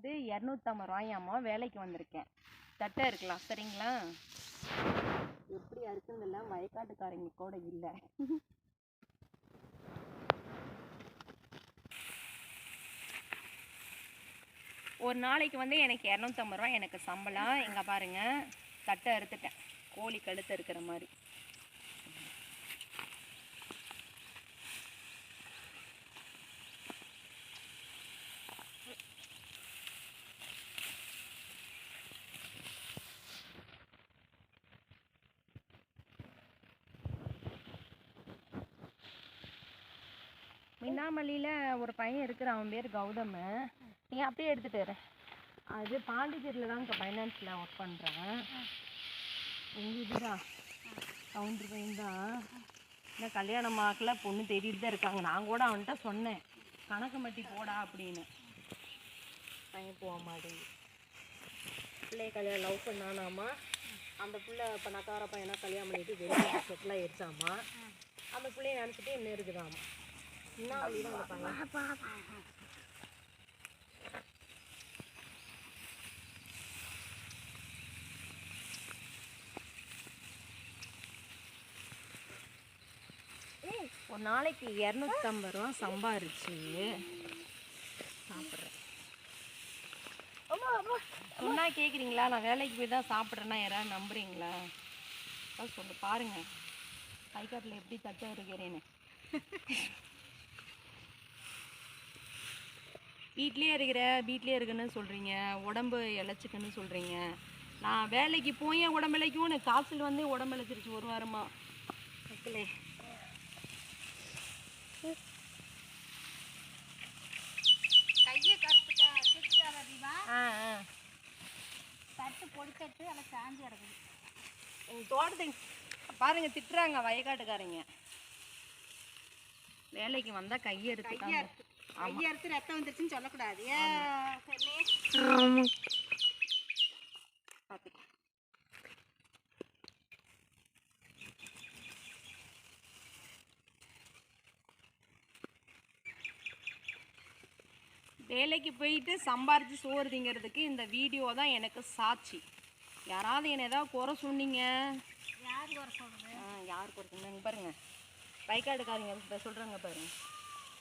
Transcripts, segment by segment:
வந்து இரநூத்தம்பது ரூபாயாம்மா வேலைக்கு வந்திருக்கேன். தட்டை இருக்கலாம் சரிங்களா? எப்படி அறுக்குறதெல்லாம் வயக்காட்டுக்காரங்க கூட இல்லை. ஒரு நாளைக்கு வந்து எனக்கு இரநூத்தம்பது ரூபா எனக்கு சம்பளம். இங்கே பாருங்கள் தட்டை அறுத்துட்டேன். கோழி கழுத்து இருக்கிற மாதிரி. மின்னாமல்லியில் ஒரு பையன் இருக்கிறான் அவன் பேர் கௌதம். நீ அப்படியே எடுத்துகிட்டு வர. அது பாண்டிச்சேரியில் தான் ஃபைனான்ஸில் ஒர்க் பண்ணுறேன் எங்கள் இதுதான். கவுண்டர் பையன் தான். இன்னும் கல்யாணம் ஆக்கல பொண்ணு தேடிட்டு தான் இருக்காங்க. நான் கூட அவன்கிட்ட சொன்னேன் கணக்கு மட்டி போடா அப்படின்னு. பையன் போக மாட்டேங்குது. பிள்ளைய கல்யாணம் லவ் பண்ணானாமா? அந்த பிள்ளை இப்போ நக்கார பையனா கல்யாணம் பண்ணிட்டு வெளியே செட்டில் ஆயிடுச்சாமா? அந்த பிள்ளைய நினச்சிட்டு இன்னும் இருக்குதாமா என்ன வழிதான் அந்த பையன் ஒரு நாளைக்கு இரநூத்தம்பது ரூபா சம்பாரிச்சு சாப்பிட்றேன். சொன்னா கேட்குறீங்களா நான் வேலைக்கு போய் தான் சாப்பிட்றேன்னா யாராவது நம்புறீங்களா? சொல்லு பாருங்க. கைக்காட்டில் எப்படி தட்ட இருக்கிறேன்னு. வீட்லயே இருக்கிற வீட்லயே இருக்குன்னு சொல்கிறீங்க உடம்பு இழைச்சிக்குன்னு சொல்கிறீங்க நான் வேலைக்கு போய் உடம்பு இழைக்கும் காசில் வந்து உடம்பு இழைச்சிருச்சு ஒரு வாரமா. மக்களே. கையை கருத்துக்கா தீபா. ஆ ஆ. தட்டு பொடி தட்டு அதில் சாஞ்சி கிடக்குது. உங்க தோட்டத்துக்கு பாருங்க திட்டுறாங்க வயக்காட்டுக்காரங்க. வேலைக்கு வந்தா கையை எடுத்துக்காங்க கையை அறுத்து ரத்தம் வந்துருச்சுன்னு சொல்லக்கூடாது. வேலைக்கு போயிட்டு சம்பாரிச்சு சோறு திங்கிறதுக்கு இந்த வீடியோ தான் எனக்கு சாட்சி. யாராவது என்னை ஏதாவது குறை சொன்னீங்க? யார் சொல்றது? ஆ யார் கொடுத்தீங்க பாருங்க. வயக்காடுக்காரங்க இப்போ சொல்கிறாங்க பாருங்க.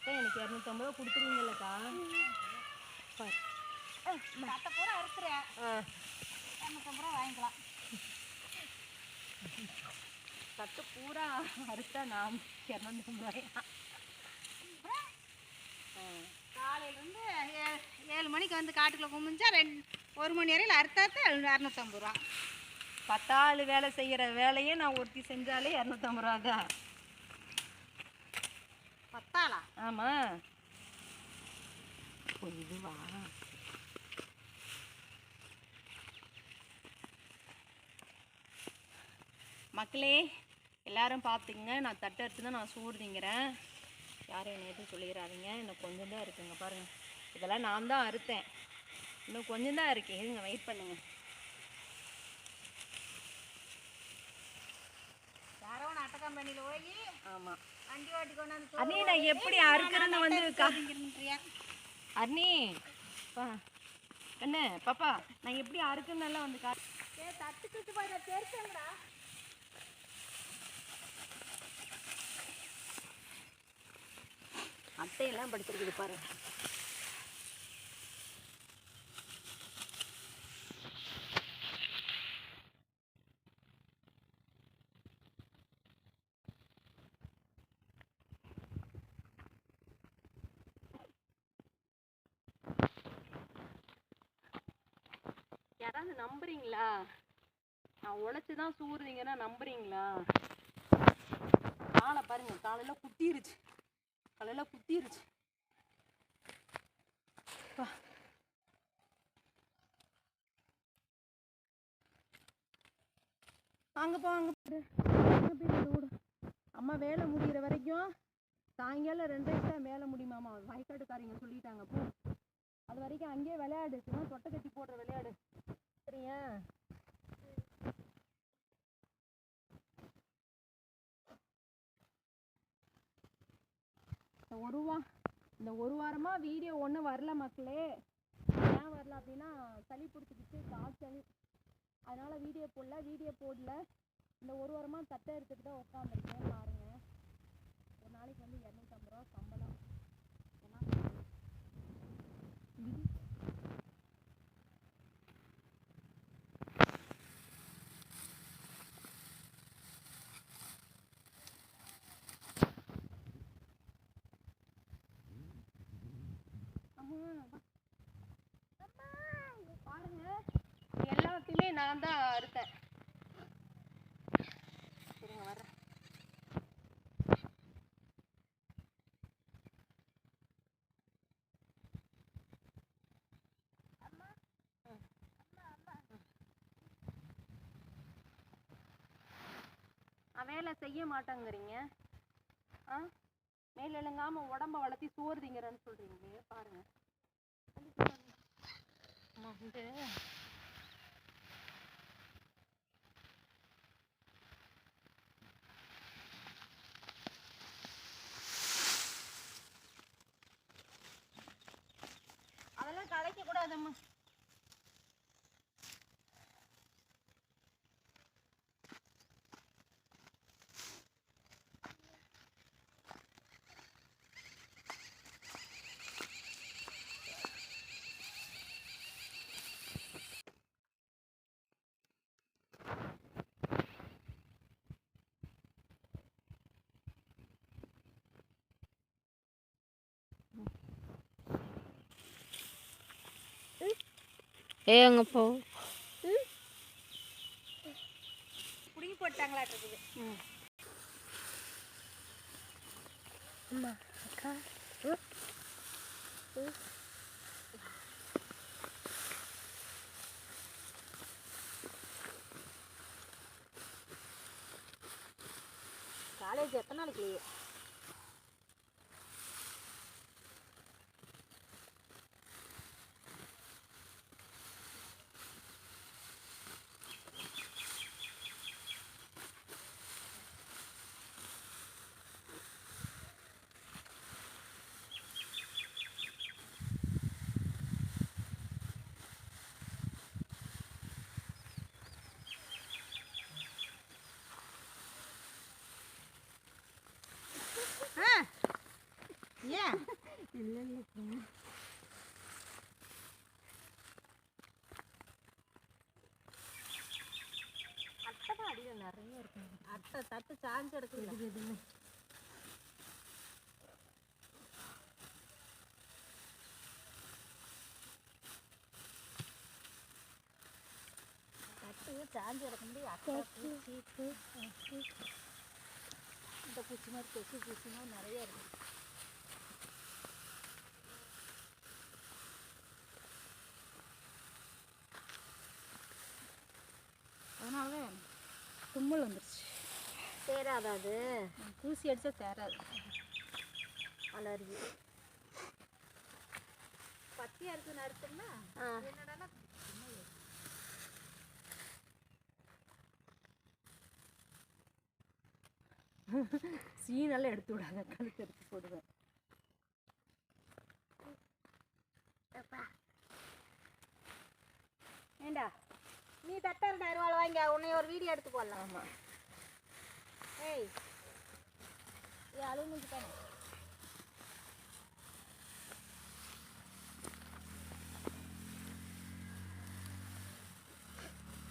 அக்கா, எனக்கு இரநூத்தம்பது ரூபா கொடுத்துருவீங்களக்கா பாரு தட்டை பூரா அறுக்குறேன் ஆ. இரநூத்தம்பது ரூபா வாங்கிக்கலாம். சட்டு பூரா அறுத்தா நான் இரநூத்தம்பது? ரூபாயா காலையிலேருந்து ஏழு மணிக்கு வந்து காட்டுக்குள்ள குமிஞ்சா ரெண்டு ஒரு மணி வரையில் அறுத்தாத்து இரநூத்தம்பது ரூபா. பத்தாள் வேலை செய்கிற வேலையே நான் ஒருத்தி செஞ்சாலே இரநூத்தம்பது ரூபா தான் ஆமாம் இதுவா? மக்களே எல்லாரும் பார்த்துக்குங்க நான் தட்டு எடுத்து தான் நான் சோறு திங்கிறேன். யாரும் என்ன எதுவும் சொல்லிடாதீங்க இன்னும் கொஞ்சம் தான் இருக்குங்க பாருங்க. இதெல்லாம் நான் தான் அறுத்தேன். இன்னும் கொஞ்சம் தான் இருக்கு. இருங்க வெயிட் பண்ணுங்க. யாரோ ஒன்று அட்டை கம்பெனியில் போய் ஆமாம் அண்ணே நான் எப்படி அறுக்கிறேன்னு வந்து அண்ணி பா. என்ன பாப்பா நான் எப்படி அறுக்குன்னெல்லாம் வந்து கா தட்டு சுட்டு பாரு தெரிச்சங்கடா அட்டையெல்லாம் படிச்சிருக்குது பாருங்க யாராவது நம்புறீங்களா? நான் உழைச்சி தான் சூறுதீங்கன்னா நம்புறீங்களா? காலை பாருங்க காலையில குத்திருச்சு. காலையில குத்திருச்சு. அப்பா. அங்க போ அங்க அம்மா வேலை முடியிற வரைக்கும் சாயங்காலம் ரெண்டரைக்கு தான் வேலை முடியுமாமா வயக்காட்டுக்காரங்க சொல்லிட்டாங்க போ. அது வரைக்கும் அங்கேயே விளையாடு. சும்மா தொட்டை கட்டி போடுற விளையாடு. சரியா இந்த ஒரு வா இந்த ஒரு வாரமாக வீடியோ ஒன்றும் வரல மக்களே. ஏன் வரல அப்படின்னா சளி பிடிச்சிக்கிச்சு காய்ச்சல் அதனால் வீடியோ போடல வீடியோ போடல. இந்த ஒரு வாரமாக தட்டை எடுத்துக்கிட்டு தான் உட்காந்துருக்கேன் பாருங்க. ஒரு நாளைக்கு வந்து இரநூத்தம்பது ரூபா சம்பளம் ஏன்னா விதி. அம்மா, பாருங்க எல்லாத்தையுமே நான் தான் அறுத்தேன். சரிங்க வரேன் வேலை செய்ய மாட்டேங்கிறீங்க. ஆ? மேல எழுங்காம உடம்ப வளர்த்தி சோறு திங்கிறேன்னு சொல்றீங்களே பாருங்க. வந்து рядом கூடாதம்மா போ. புடிங்கி போட்டாங்களா இருக்குது அம்மா அக்கா. காலேஜ் எத்தனை நாளைக்கு ஏன் இல்லை இல்லை அட்டை தான் அடியில் நிறைய இருக்குங்க அட்டை தட்டு சாஞ்சு எடுக்குது இது எதுவுமே? தட்டு சாஞ்சு எடுக்க முடியும் அட்டை பூச்சி. இந்த பூச்சி மாதிரி கொசு பூச்சி மாதிரி நிறைய இருக்குது தும்மல் வந்துருச்சு. சேராதா அது பூசி அடிச்சா தேராது. அலர்ஜி. பத்தியா இருக்குன்னு அறுத்தோம்னா ஆ. என்னடான்னா சீனெல்லாம் எடுத்து விடாத கழுத்து எடுத்து போடுவேன். ஏண்டா? நீ தட்டை ரெண்டாயிரம் ரூபாய் வாங்கி உன்னை ஒரு வீடியோ எடுத்து போடலாம். ஆமாம் ஏய். ஏ அழுகுஞ்சு தானே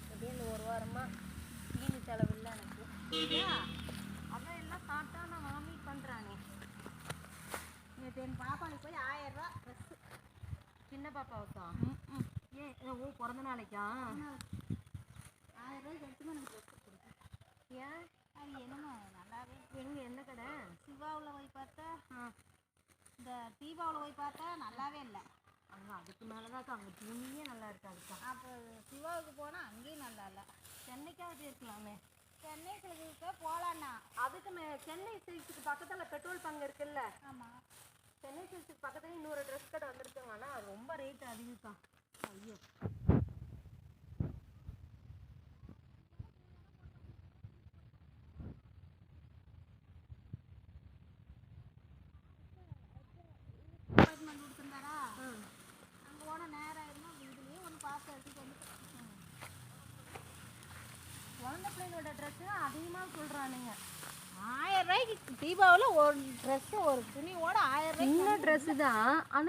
அப்படியே இந்த ஒரு வாரமாக செலவு இல்லை எனக்கு. அதான் எல்லாம் சாப்பிட்டா நான் வாமிட் பண்ணுறானே நேற்று என் பாப்பாவுக்கு போய் ஆயிரம் ரூபா ட்ரெஸ்ஸு சின்ன பாப்பாவுக்கா? ஏன் ஓ பிறந்த நாளைக்கா? ஆயிரம் ரூபாய்க்கு எனக்கு ட்ரெஸ்ஸு கொடுக்கும் ஏன்? அது என்னமோ நல்லாவே எங்கே என்ன கடை? சிவாவில் போய் பார்த்தா ஆ இந்த தீபாவில் போய் பார்த்தா நல்லாவே இல்லை. அங்கே அதுக்கு மேலே தான் அங்கே துணியே நல்லா இருக்காதுக்கா அப்போ சிவாவுக்கு போனால் அங்கேயும் நல்லா இல்லை. சென்னைக்காவது இருக்கலாமே. சென்னை கிழக்கு போகலான்னா அதுக்கு மே சென்னை சில்க்ஸுக்கு பக்கத்தில் பெட்ரோல் பங்க் இருக்குல்ல? ஆமாம் சென்னை சில்க்ஸுக்கு பக்கத்துல இன்னொரு ட்ரெஸ் கடை வந்திருக்குங்க ஆனால் அது ரொம்ப ரேட் அதிகம்க்கா. ஐயோ அப்பாயின்மெண்ட் கொடுத்துருந்தாரா அங்கே போனால் நேரம் ஆயிருமா வீட்டில் ஆளுங்க ஆயிரம் ரூபாய்க்கு தீபாவளியில் ஒரு ட்ரெஸ்ஸு ஒரு துணியோட ஆயிரம் ரூபாய்க்கு சின்ன ட்ரெஸ்ஸு தான். ஆனால்